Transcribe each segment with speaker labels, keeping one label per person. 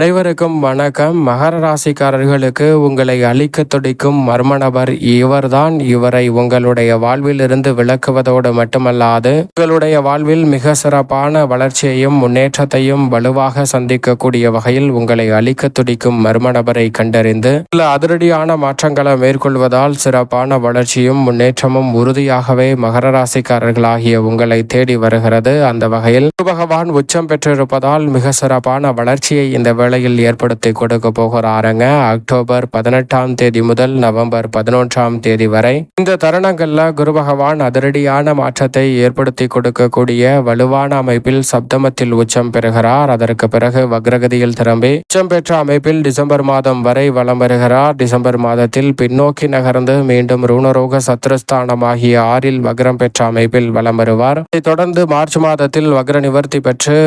Speaker 1: அனைவருக்கும் வணக்கம். மகர ராசிக்காரர்களுக்கு உங்களை அழிக்க துடிக்கும் மர்ம நபர் இவர்தான். இவரை உங்களுடைய வாழ்வில் இருந்து விளக்குவதோடு மட்டுமல்லாது உங்களுடைய வாழ்வில் மிக சிறப்பான வளர்ச்சியையும் முன்னேற்றத்தையும் வலுவாக சந்திக்கக்கூடிய வகையில் உங்களை அழிக்க துடிக்கும் மர்ம நபரை கண்டறிந்து சில அதிரடியான மாற்றங்களை மேற்கொள்வதால் சிறப்பான வளர்ச்சியும் முன்னேற்றமும் உறுதியாகவே மகர ராசிக்காரர்களாகிய உங்களை தேடி வருகிறது. அந்த வகையில் குரு பகவான் உச்சம் பெற்றிருப்பதால் மிக சிறப்பான வளர்ச்சியை இந்த வேளையில் ஏற்படுத்தி கொடுக்க போகிறாருங்க. அக்டோபர் பதினெட்டாம் தேதி முதல் நவம்பர் பதினொன்றாம் தேதி வரை இந்த தருணங்கள்ல குரு பகவான் அதிரடியான மாற்றத்தை ஏற்படுத்தி கொடுக்கக்கூடிய வலுவான அமைப்பில் சப்தமத்தில் உச்சம் பெறுகிறார். அதற்கு பிறகு வக்ரகதியில் திரும்பி உச்சம் பெற்ற அமைப்பில் டிசம்பர் மாதம் வரை வலம் வருகிறார் டிசம்பர் மாதத்தில் பின்னோக்கி நகர்ந்து மீண்டும் ரூணரோக சத்ருஸ்தானமாகிய ஆறில் வக்ரம் பெற்ற அமைப்பில் வலம் வருவார் இதைத் தொடர்ந்து மார்ச் மாதத்தில் வக்ர நிவர்த்தி பெற்று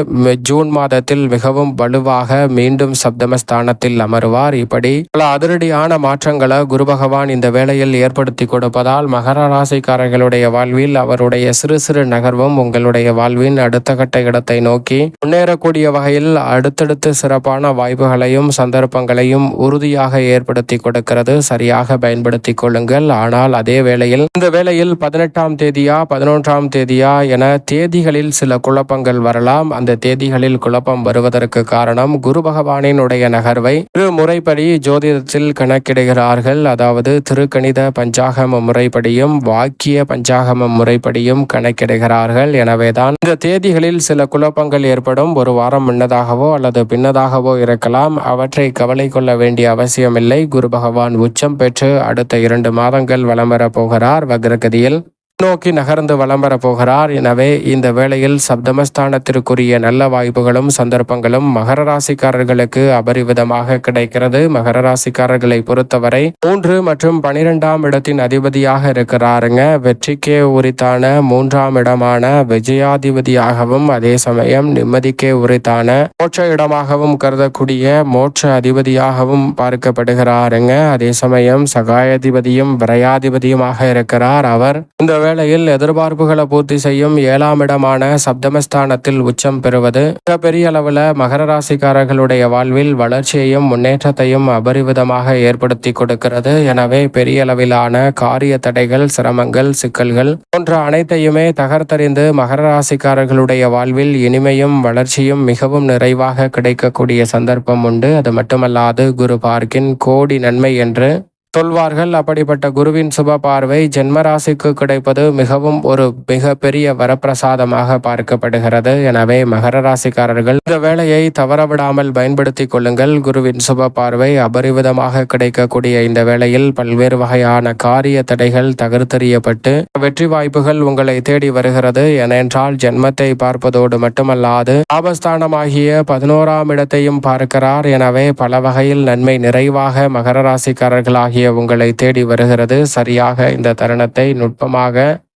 Speaker 1: ஜூன் மாதத்தில் மிகவும் வலுவாக மீண்டும் மீண்டும் சப்தமஸ்தானத்தில் அமருவார். இப்படி பல அதிரடியான மாற்றங்களை குரு பகவான் இந்த வேளையில் ஏற்படுத்தி கொடுப்பதால் மகர ராசிக்காரர்களுடைய வாழ்வில் அவருடைய சிறு சிறு நகர்வும் உங்களுடைய வாழ்வின் அடுத்த கட்ட இடத்தை நோக்கி முன்னேறக்கூடிய வகையில் அடுத்தடுத்து சிறப்பான வாய்ப்புகளையும் சந்தர்ப்பங்களையும் உறுதியாக ஏற்படுத்தி கொடுக்கிறது. சரியாக பயன்படுத்திக் கொள்ளுங்கள். ஆனால் அதே வேளையில் இந்த வேளையில் பதினெட்டாம் தேதியா பதினொன்றாம் தேதியா என தேதிகளில் சில குழப்பங்கள் வரலாம். அந்த தேதிகளில் குழப்பம் வருவதற்கு காரணம் குரு பகவானினுடைய நகர்வை திரு முறைப்படி ஜோதிடத்தில் கணக்கிடுகிறார்கள். அதாவது திருக்கணித பஞ்சாகம முறைப்படியும் வாக்கிய பஞ்சாகம முறைப்படியும் கணக்கிடுகிறார்கள். எனவேதான் இந்த தேதிகளில் சில குழப்பங்கள் ஏற்படும். ஒரு வாரம் முன்னதாகவோ அல்லது பின்னதாகவோ இருக்கலாம். அவற்றை கவலை கொள்ள வேண்டிய அவசியமில்லை. குரு பகவான் உச்சம் பெற்று அடுத்த இரண்டு மாதங்கள் வலம் வரப் போகிறார். வக்ரகதியில் நோக்கி நகர்ந்து வலம் வரப் போகிறார். எனவே இந்த வேளையில் சப்தமஸ்தானத்திற்குரிய நல்ல வாய்ப்புகளும் சந்தர்ப்பங்களும் மகர ராசிக்காரர்களுக்கு அபரிவிதமாக கிடைக்கிறது. மகர ராசிக்காரர்களை பொறுத்தவரை மூன்று மற்றும் பனிரெண்டாம் இடத்தின் அதிபதியாக இருக்கிறாருங்க. வெற்றிக்கே உரித்தான மூன்றாம் இடமான விஜயாதிபதியாகவும் அதே சமயம் நிம்மதிக்கே உரித்தான மோட்ச இடமாகவும் கருதக்கூடிய மோட்ச அதிபதியாகவும் பார்க்கப்படுகிறாருங்க. அதே சமயம் சகாயாதிபதியும் விரையாதிபதியுமாக இருக்கிறார். அவர் இந்த வேளையில் எதிர்பார்ப்புகளை பூர்த்தி செய்யும் ஏழாம் இடமான சப்தமஸ்தானத்தில் உச்சம் பெறுவது மிக பெரிய அளவில் மகர ராசிக்காரர்களுடைய வாழ்வில் வளர்ச்சியையும் முன்னேற்றத்தையும் அபரிவிதமாக ஏற்படுத்தி கொடுக்கிறது. எனவே பெரிய அளவிலான காரிய தடைகள் சிரமங்கள் சிக்கல்கள் போன்ற அனைத்தையுமே தகர்த்தறிந்து மகர ராசிக்காரர்களுடைய வாழ்வில் இனிமையும் வளர்ச்சியும் மிகவும் நிறைவாக கிடைக்கக்கூடிய சந்தர்ப்பம் உண்டு. அது மட்டுமல்லாது குரு பார்க்கின் கோடி நன்மை என்று சொல்வார்கள் அப்படிப்பட்ட குருவின் சுப பார்வை ஜென்மராசிக்கு கிடைப்பது மிகவும் ஒரு மிக பெரிய வரப்பிரசாதமாக பார்க்கப்படுகிறது. எனவே மகர ராசிக்காரர்கள் இந்த வேலையை தவறவிடாமல் பயன்படுத்திக் கொள்ளுங்கள். குருவின் சுப பார்வை அபரிவிதமாக கிடைக்கக்கூடிய இந்த வேளையில் பல்வேறு வகையான காரிய தடைகள் தகர்த்தெறியப்பட்டு வெற்றி வாய்ப்புகள் உங்களை தேடி வருகிறது. ஏனென்றால் ஜென்மத்தை பார்ப்பதோடு மட்டுமல்லாது ஆபஸ்தானமாகிய பதினோராம் இடத்தையும் பார்க்கிறார். எனவே பல வகையில் நன்மை நிறைவாக மகர ராசிக்காரர்களாகிய உங்களை தேடி வருகிறது. சரியாக இந்த தருணத்தை நுட்பமாக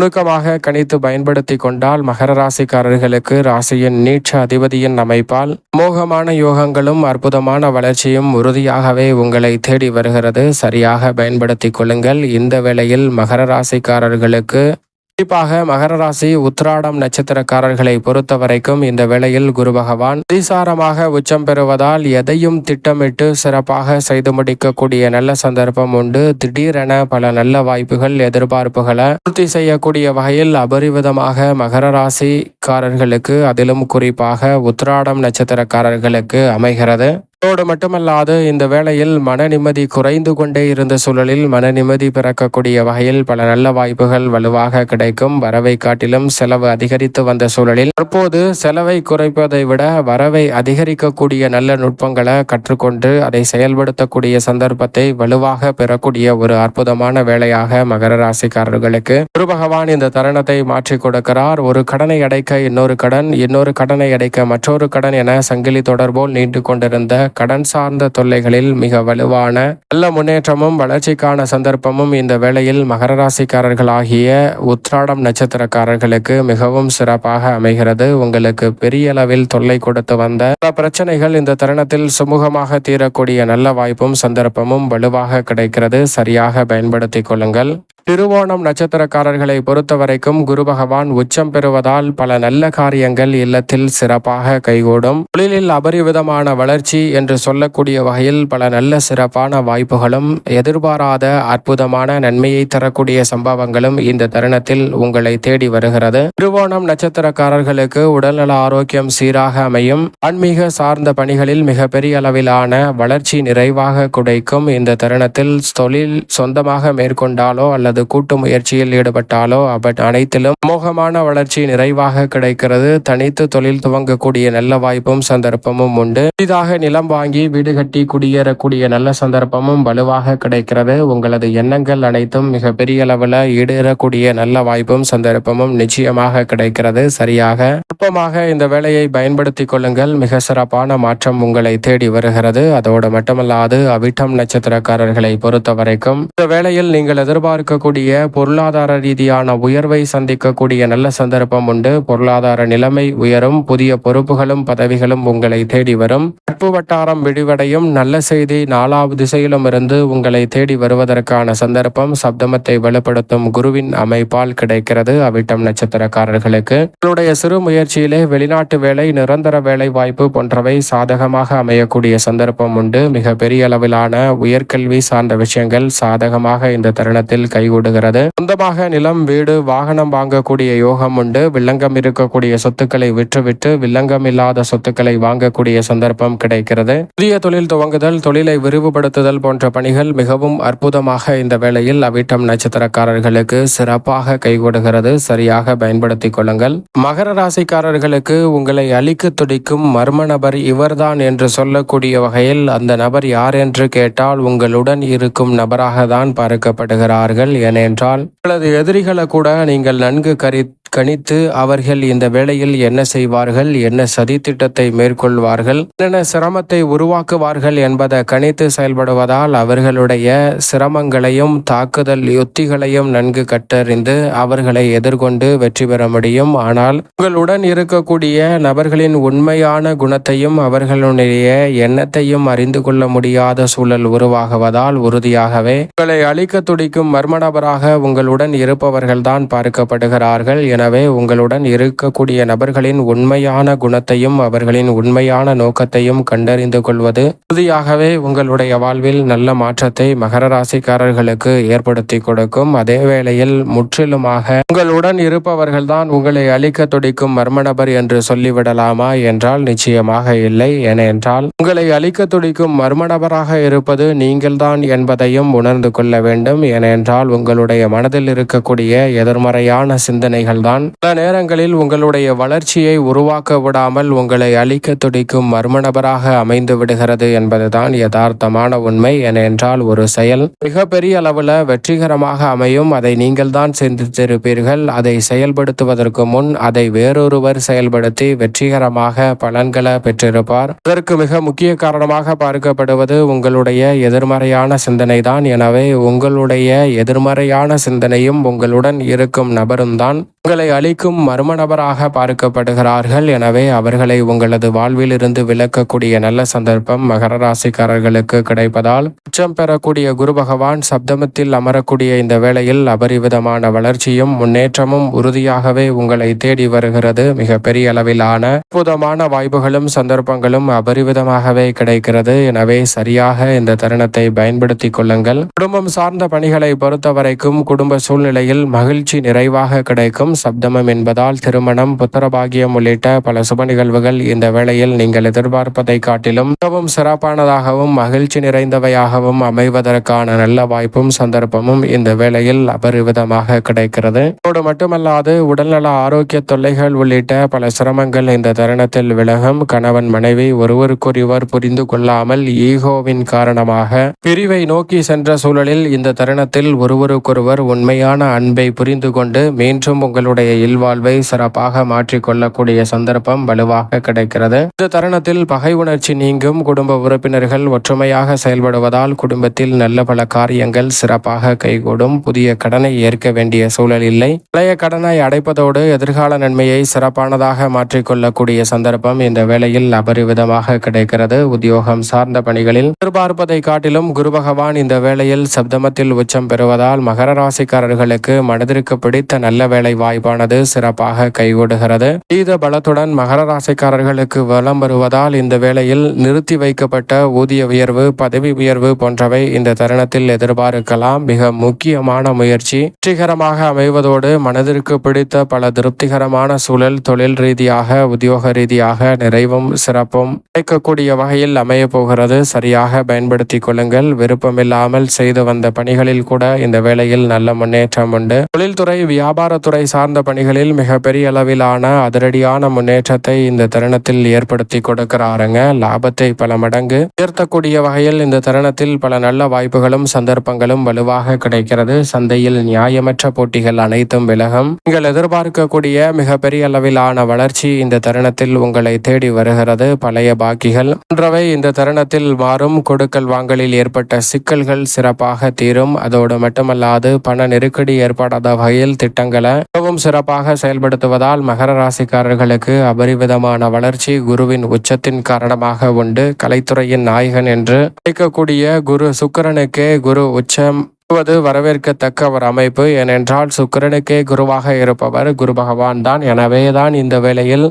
Speaker 1: நுணுக்கமாக கணித்து பயன்படுத்தி கொண்டால் மகர ராசிக்காரர்களுக்கு ராசியின் நீட்ச அதிபதியின் அமைப்பால் மோகமான யோகங்களும் அற்புதமான வளர்ச்சியும் உறுதியாகவே உங்களை தேடி வருகிறது. சரியாக பயன்படுத்தி கொள்ளுங்கள். இந்த வேளையில் மகர ராசிக்காரர்களுக்கு குறிப்பாக மகர ராசி உத்ராடம் நட்சத்திரக்காரர்களை பொறுத்த வரைக்கும் இந்த வேளையில் குரு பகவான் அதிசாரமாக உச்சம் பெறுவதால் எதையும் திட்டமிட்டு சிறப்பாக செய்து முடிக்கக்கூடிய நல்ல சந்தர்ப்பம் உண்டு. திடீரென பல நல்ல வாய்ப்புகள் எதிர்பார்ப்புகளை பூர்த்தி செய்யக்கூடிய வகையில் அபரிவிதமாக மகர ராசிக்காரர்களுக்கு அதிலும் குறிப்பாக உத்ராடம் நட்சத்திரக்காரர்களுக்கு அமைகிறது. அதோடு மட்டுமல்லாது இந்த வேளையில் மன நிம்மதி குறைந்து கொண்டே இருந்த சூழலில் மன நிம்மதி பிறக்கக்கூடிய வகையில் பல நல்ல வாய்ப்புகள் வலுவாக கிடைக்கும். வரவை காட்டிலும் செலவு அதிகரித்து வந்த சூழலில் தற்போது செலவை குறைப்பதை விட வரவை அதிகரிக்கக்கூடிய நல்ல நுட்பங்களை கற்றுக்கொண்டு அதை செயல்படுத்தக்கூடிய சந்தர்ப்பத்தை வலுவாக பெறக்கூடிய ஒரு அற்புதமான வேலையாக மகர ராசிக்காரர்களுக்கு குரு பகவான் இந்த தருணத்தை மாற்றி கொடுக்கிறார். ஒரு கடனை அடைக்க இன்னொரு கடன் இன்னொரு கடனை அடைக்க மற்றொரு கடன் என சங்கிலி தொடர்போல் நீண்டு கொண்டிருந்த கடன் சார்ந்த தொல்லைகளில் மிக வலுவான நல்ல முன்னேற்றமும் வளர்ச்சிக்கான சந்தர்ப்பமும் இந்த வேளையில் மகர ராசிக்காரர்களாகிய உத்ராடம் நட்சத்திரக்காரர்களுக்கு மிகவும் சிறப்பாக அமைகிறது. உங்களுக்கு பெரிய அளவில் தொல்லை கொடுத்து வந்த பல பிரச்சனைகள் இந்த தருணத்தில் சுமூகமாக தீரக்கூடிய நல்ல வாய்ப்பும் சந்தர்ப்பமும் வலுவாக கிடைக்கிறது. சரியாக பயன்படுத்திக் கொள்ளுங்கள். திருவோணம் நட்சத்திரக்காரர்களை பொறுத்தவரைக்கும் குரு பகவான் உச்சம் பெறுவதால் பல நல்ல காரியங்கள் இல்லத்தில் சிறப்பாக கைகூடும். தொழிலில் அபரிவிதமான வளர்ச்சி என்று சொல்லக்கூடிய வகையில் பல நல்ல சிறப்பான வாய்ப்புகளும் எதிர்பாராத அற்புதமான நன்மையை தரக்கூடிய சம்பவங்களும் இந்த தருணத்தில் உங்களை தேடி வருகிறது. திருவோணம் நட்சத்திரக்காரர்களுக்கு உடல்நல ஆரோக்கியம் சீராக அமையும். ஆன்மீக சார்ந்த பணிகளில் மிகப்பெரிய அளவிலான வளர்ச்சி நிறைவாக குடைக்கும். இந்த தருணத்தில் தொழில் சொந்தமாக மேற்கொண்டாலோ அல்லது கூட்டு முயற்சியில் ஈடுபட்டாலோ அவன் அனைத்திலும் மோகமான வளர்ச்சி நிறைவாக கிடைக்கிறது. தனித்து தொழில் துவங்கக்கூடிய நல்ல வாய்ப்பும் சந்தர்ப்பமும் உண்டு. புதிதாக நிலம் வாங்கி வீடு கட்டி குடியேறக்கூடிய நல்ல சந்தர்ப்பமும் வலுவாக கிடைக்கிறது. உங்களது எண்ணங்கள் அனைத்தும் மிக பெரிய அளவில் ஈடேறக்கூடிய நல்ல வாய்ப்பும் சந்தர்ப்பமும் நிச்சயமாக கிடைக்கிறது. சரியாக. நுட்பமாக இந்த வேலையை பயன்படுத்தி கொள்ளுங்கள். மிக சிறப்பான மாற்றம் உங்களை தேடி வருகிறது. அதோடு மட்டுமல்லாது அவிட்டம் நட்சத்திரக்காரர்களை பொறுத்த வரைக்கும் இந்த வேளையில் நீங்கள் எதிர்பார்க்கக்கூடிய பொருளாதார ரீதியான உயர்வை சந்திக்கக்கூடிய நல்ல சந்தர்ப்பம் உண்டு. பொருளாதார நிலைமை உயரும். புதிய பொறுப்புகளும் பதவிகளும் உங்களை தேடி வரும். நட்பு வட்டாரம் விடிவடையும் நல்ல செய்தி நாலாவது திசையிலும் இருந்து உங்களை தேடி வருவதற்கான சந்தர்ப்பம் சப்தமத்தை வலுப்படுத்தும் குருவின் அமைப்பால் கிடைக்கிறது. அவிட்டம் நட்சத்திரக்காரர்களுக்கு உங்களுடைய சிறு முயற்சியிலே வெளிநாட்டு வேலை நிரந்தர வேலை வாய்ப்பு போன்றவை சாதகமாக அமையக்கூடிய சந்தர்ப்பம் உண்டு. மிக பெரிய அளவிலான உயர்கல்வி சார்ந்த விஷயங்கள் சாதகமாக இந்த தருணத்தில் கைகூடுகிறது. சொந்தமாக நிலம் வீடு வாகனம் வாங்கக்கூடிய யோகம் உண்டு. வில்லங்கம் இருக்கக்கூடிய சொத்துக்களை விற்றுவிட்டு வில்லங்கம் இல்லாத சொத்துக்களை வாங்கக்கூடிய சந்தர்ப்பம் கிடைக்கிறது. புதிய தொழில் துவங்குதல் தொழிலை விரிவுபடுத்துதல் போன்ற பணிகள் மிகவும் அற்புதமாக இந்த வேளையில் அவிட்டம் நட்சத்திரக்காரர்களுக்கு சிறப்பாக கைகூடுகிறது. சரியாக பயன்படுத்திக் கொள்ளுங்கள். மகர ராசிக்காரர்களுக்கு உங்களை அழிக்க துடிக்கும் மர்ம நபர் இவர்தான் என்று சொல்லக்கூடிய வகையில் அந்த நபர் யார் என்று கேட்டால் உங்களுடன் இருக்கும் நபராக தான் பார்க்கப்படுகிறார்கள். ஏனென்றால் உங்களது எதிரிகளை கூட நீங்கள் நன்கு கரி கணித்து அவர்கள் இந்த வேளையில் என்ன செய்வார்கள் என்ன சதி திட்டத்தை மேற்கொள்வார்கள் என்னென்ன சிரமத்தை உருவாக்குவார்கள் என்பதை கணித்து செயல்படுவதால் அவர்களுடைய சிரமங்களையும் தாக்குதல் யுத்திகளையும் நன்கு கற்றறிந்து அவர்களை எதிர்கொண்டு வெற்றி பெற முடியும். ஆனால் உங்களுடன் இருக்கக்கூடிய நபர்களின் உண்மையான குணத்தையும் அவர்களுடைய எண்ணத்தையும் அறிந்து கொள்ள முடியாத சூழல் உருவாகுவதால் உறுதியாகவே உங்களை அழிக்க துடிக்கும் மர்ம நபராக உங்களுடன் இருப்பவர்கள்தான் பார்க்கப்படுகிறார்கள் எனவே உங்களுடன் இருக்கக்கூடிய நபர்களின் உண்மையான குணத்தையும் அவர்களின் உண்மையான நோக்கத்தையும் கண்டறிந்து கொள்வது உறுதியாகவே உங்களுடைய வாழ்வில் நல்ல மாற்றத்தை மகர ராசிக்காரர்களுக்கு ஏற்படுத்தி கொடுக்கும். அதே வேளையில் முற்றிலுமாக உங்களுடன் இருப்பவர்கள்தான் உங்களை அழிக்க துடிக்கும் மர்ம நபர் என்று சொல்லிவிடலாமா என்றால் நிச்சயமாக இல்லை. ஏனென்றால் உங்களை அழிக்க துடிக்கும் மர்ம நபராக இருப்பது நீங்கள்தான் என்பதையும் உணர்ந்து கொள்ள வேண்டும். ஏனென்றால் உங்களுடைய மனதில் இருக்கக்கூடிய எதிர்மறையான சிந்தனைகள் தான் பல நேரங்களில் உங்களுடைய வளர்ச்சியை உருவாக்க விடாமல் உங்களை அழிக்க துடிக்கும் மர்ம நபராக அமைந்து விடுகிறது என்பதுதான் யதார்த்தமான உண்மை ஏனென்றால் ஒரு செயல் மிகப்பெரிய அளவில் வெற்றிகரமாக அமையும். அதை நீங்கள் தான் சிந்தித்திருப்பீர்கள். அதை செயல்படுத்துவதற்கு முன் அதை வேறொருவர் செயல்படுத்தி வெற்றிகரமாக பலன்களை பெற்றிருப்பார். இதற்கு மிக முக்கிய காரணமாக பார்க்கப்படுவது உங்களுடைய எதிர்மறையான சிந்தனை தான் எனவே உங்களுடைய எதிர்மறையான சிந்தனையும் உங்களுடன் இருக்கும் நபரும் தான் உங்களை அழிக்கும் மர்ம நபராக பார்க்கப்படுகிறார்கள். எனவே அவர்களை உங்களது வாழ்விலிருந்து விலக்கக்கூடிய நல்ல சந்தர்ப்பம் மகர ராசிக்காரர்களுக்கு கிடைப்பதால் உச்சம் பெறக்கூடிய குரு பகவான் சப்தமத்தில் அமரக்கூடிய இந்த வேளையில் அபரிவிதமான வளர்ச்சியும் முன்னேற்றமும் உறுதியாகவே உங்களை தேடி வருகிறது. மிக பெரிய அளவிலான அற்புதமான வாய்ப்புகளும் சந்தர்ப்பங்களும் அபரிவிதமாகவே கிடைக்கிறது. எனவே சரியாக இந்த தருணத்தை பயன்படுத்திக் கொள்ளுங்கள். குடும்பம் சார்ந்த பணிகளை பொறுத்தவரைக்கும் குடும்ப சூழ்நிலையில் மகிழ்ச்சி நிறைவாக கிடைக்கும். சப்தமம் என்பதால் திருமணம் புத்திரபாகியம் உள்ளிட்ட பல சுப நிகழ்வுகள் இந்த வேளையில் நீங்கள் எதிர்பார்ப்பதை காட்டிலும் மிகவும் சிறப்பானதாகவும் மகிழ்ச்சி நிறைந்தவையாகவும் அமைவதற்கான நல்ல வாய்ப்பும் சந்தர்ப்பமும் இந்த வேளையில் அபரிவிதமாக கிடைக்கிறது. அதோடு மட்டுமல்லாது உடல்நல ஆரோக்கிய தொல்லைகள் உள்ளிட்ட பல சிரமங்கள் இந்த தருணத்தில் விலகும். கணவன் மனைவி ஒருவருக்கொருவர் புரிந்து கொள்ளாமல் ஈகோவின் காரணமாக பிரிவை நோக்கி சென்ற சூழலில் இந்த தருணத்தில் ஒருவருக்கொருவர் உண்மையான அன்பை புரிந்து கொண்டு மீண்டும் உங்கள் உங்களுடைய இல்வாழ்வை சிறப்பாக மாற்றிக்கொள்ளக்கூடிய சந்தர்ப்பம் வலுவாக கிடைக்கிறது. இந்த தருணத்தில் பகை உணர்ச்சி நீங்கும் குடும்ப உறுப்பினர்கள் ஒற்றுமையாக செயல்படுவதால் குடும்பத்தில் நல்ல பல காரியங்கள் சிறப்பாக கைகூடும். புதிய கடனை ஏற்க வேண்டிய சூழல் இல்லை. பழைய கடனை அடைப்பதோடு எதிர்கால நன்மையை சிறப்பானதாக மாற்றிக்கொள்ளக்கூடிய சந்தர்ப்பம் இந்த வேளையில் அபரிவிதமாக கிடைக்கிறது. உத்தியோகம் சார்ந்த பணிகளில் எதிர்பார்ப்பதை காட்டிலும் குரு பகவான் இந்த வேளையில் சப்தமத்தில் உச்சம் பெறுவதால் மகர ராசிக்காரர்களுக்கு மனதிற்கு பிடித்த நல்ல வேலை வாய்ப்பானது சிறப்பாக கைகூடுகிறது. தீத பலத்துடன் மகர ராசிக்காரர்களுக்கு வலம் வருவதால் இந்த வேளையில் நிறுத்தி வைக்கப்பட்ட ஊதிய உயர்வு பதவி உயர்வு போன்றவை இந்த தருணத்தில் எதிர்பார்க்கலாம். மிக முக்கியமான முயற்சி. வெற்றிகரமாக அமைவதோடு மனதிற்கு பிடித்த பல திருப்திகரமான சூழல் தொழில் ரீதியாக உத்தியோக ரீதியாக நிறைவும் சிறப்பும் கிடைக்கக்கூடிய வகையில் அமைய போகிறது. சரியாக பயன்படுத்திக் கொள்ளுங்கள். விருப்பமில்லாமல் செய்து வந்த பணிகளில் கூட இந்த வேளையில் நல்ல முன்னேற்றம் உண்டு. தொழில்துறை வியாபாரத்துறை சார்ந்த பணிகளில் மிகப்பெரிய அளவிலான அதிரடியான முன்னேற்றத்தை இந்த தருணத்தில் ஏற்படுத்தி கொடுக்கிறாருங்க. லாபத்தை பல மடங்கு உயர்த்தக்கூடிய வகையில் இந்த தருணத்தில் பல நல்ல வாய்ப்புகளும் சந்தர்ப்பங்களும் வலுவாக கிடைக்கிறது. சந்தையில் நியாயமற்ற போட்டிகள் அனைத்தும் விலகும். நீங்கள் எதிர்பார்க்கக்கூடிய மிகப்பெரிய அளவிலான வளர்ச்சி இந்த தருணத்தில் உங்களை தேடி வருகிறது. பழைய பாக்கிகள் போன்றவை இந்த தருணத்தில் மாறும். கொடுக்கல் வாங்கலில் ஏற்பட்ட சிக்கல்கள் சிறப்பாக தீரும். அதோடு மட்டுமல்லாது பண நெருக்கடி ஏற்படாத வகையில் திட்டங்களை மிகவும் சிறப்பாக செயல்படுத்துவதால் மகர ராசிக்காரர்களுக்கு அபரிவிதமான வளர்ச்சி குருவின் உச்சத்தின் காரணமாக உண்டு. கலைத்துறையின் நாயகன் என்று அழைக்கக்கூடிய குரு சுக்கிரனுக்கே குரு உச்சம் பெறுவது வரவேற்கத்தக்க ஒரு அமைப்பு. ஏனென்றால் சுக்கிரனுக்கே குருவாக இருப்பவர் குரு பகவான் தான். எனவேதான் இந்த வேளையில்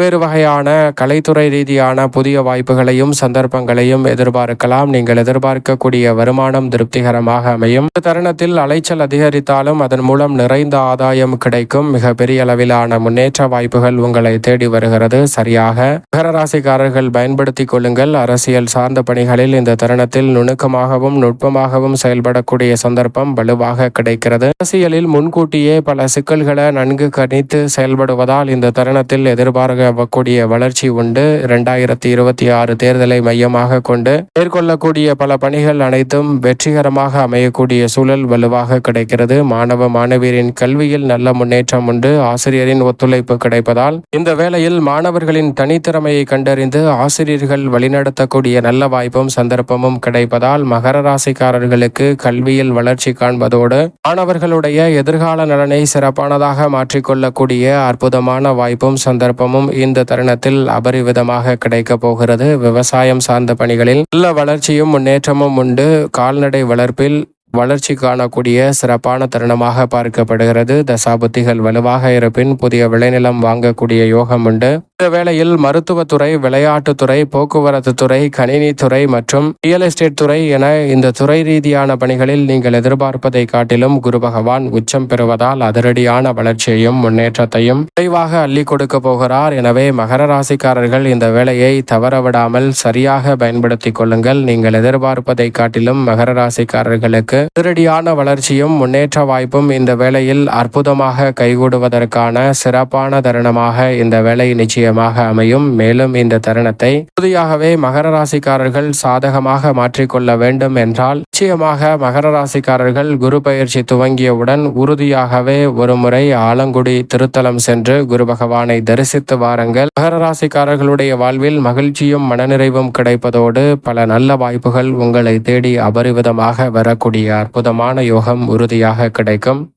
Speaker 1: வேறு வகையான கலைத்துறை ரீதியான புதிய வாய்ப்புகளையும் சந்தர்ப்பங்களையும் எதிர்பார்க்கலாம். நீங்கள் எதிர்பார்க்கக்கூடிய வருமானம் திருப்திகரமாக அமையும். இந்த தருணத்தில் அலைச்சல் அதிகரித்தாலும் அதன் மூலம் நிறைந்த ஆதாயம் கிடைக்கும். மிக பெரிய அளவிலான முன்னேற்ற வாய்ப்புகள் உங்களை தேடி வருகிறது. சரியாக மகர ராசிக்காரர்கள் பயன்படுத்திக் கொள்ளுங்கள். அரசியல் சார்ந்த பணிகளில் இந்த தருணத்தில் நுணுக்கமாகவும் நுட்பமாகவும் செயல்படக்கூடிய சந்தர்ப்பம் வலுவாக கிடைக்கிறது. அரசியலில் முன்கூட்டியே பல சிக்கல்களை நன்கு கணித்து செயல்படுவதால் இந்த தருணத்தில் எதிர்பார்க்க கூடிய வளர்ச்சி உண்டு. இரண்டாயிரத்தி இருபத்தி ஆறு தேர்தலை மையமாக கொண்டு மேற்கொள்ளக்கூடிய பல பணிகள் அனைத்தும் வெற்றிகரமாக அமையக்கூடிய சூழல் வலுவாக கிடைக்கிறது. மாணவ மாணவியரின் கல்வியில் நல்ல முன்னேற்றம் உண்டு. ஆசிரியரின் ஒத்துழைப்பு கிடைப்பதால் இந்த வேளையில் மாணவர்களின் தனித்திறமையை கண்டறிந்து ஆசிரியர்கள் வழிநடத்தக்கூடிய நல்ல வாய்ப்பும் சந்தர்ப்பமும் கிடைப்பதால் மகர ராசிக்காரர்களுக்கு கல்வியில் வளர்ச்சி காண்பதோடு மாணவர்களுடைய எதிர்கால நலனை சிறப்பானதாக மாற்றிக்கொள்ளக்கூடிய அற்புதமான வாய்ப்பும் சந்தர்ப்பமும் இந்த தருணத்தில் அபரிவிதமாக கிடைக்க போகிறது. விவசாயம் சார்ந்த பணிகளில் நல்ல வளர்ச்சியும் முன்னேற்றமும் உண்டு. கால்நடை வளர்ப்பில் வளர்ச்சி காணக்கூடிய சிறப்பான தருணமாக பார்க்கப்படுகிறது. தசாபுத்திகள் வலுவாக இருப்பின் புதிய விளைநிலம் வாங்கக்கூடிய யோகம் உண்டு. இந்த வேளையில் மருத்துவத்துறை விளையாட்டுத்துறை போக்குவரத்து துறை கணினித்துறை மற்றும் ரியல் எஸ்டேட் துறை என இந்த துறை ரீதியான பணிகளில் நீங்கள் எதிர்பார்ப்பதை காட்டிலும் குரு பகவான் உச்சம் பெறுவதால் அதிரடியான வளர்ச்சியையும் முன்னேற்றத்தையும் விரைவாக அள்ளி கொடுக்க போகிறார். எனவே மகர ராசிக்காரர்கள் இந்த வேலையை தவறவிடாமல் சரியாக பயன்படுத்திக் கொள்ளுங்கள். நீங்கள் எதிர்பார்ப்பதை காட்டிலும் மகர ராசிக்காரர்களுக்கு அதிரடியான வளர்ச்சியும் முன்னேற்ற வாய்ப்பும் இந்த வேளையில் அற்புதமாக கைகூடுவதற்கான சிறப்பான தருணமாக இந்த வேலை நிச்சயமாக அமையும். மேலும் இந்த தருணத்தை உறுதியாகவே மகர ராசிக்காரர்கள் சாதகமாக மாற்றிக்கொள்ள வேண்டும் என்றால் நிச்சயமாக மகர ராசிக்காரர்கள் குரு பயிற்சி துவங்கியவுடன் உறுதியாகவே ஒருமுறை ஆலங்குடி திருத்தலம் சென்று குரு பகவானை தரிசித்து வாருங்கள். மகர ராசிக்காரர்களுடைய வாழ்வில் மகிழ்ச்சியும் மனநிறைவும் கிடைப்பதோடு பல நல்ல வாய்ப்புகள் உங்களை தேடி அபரிவிதமாக வரக்கூடிய அற்புதமான யோகம் உறுதியாக கிடைக்கும்.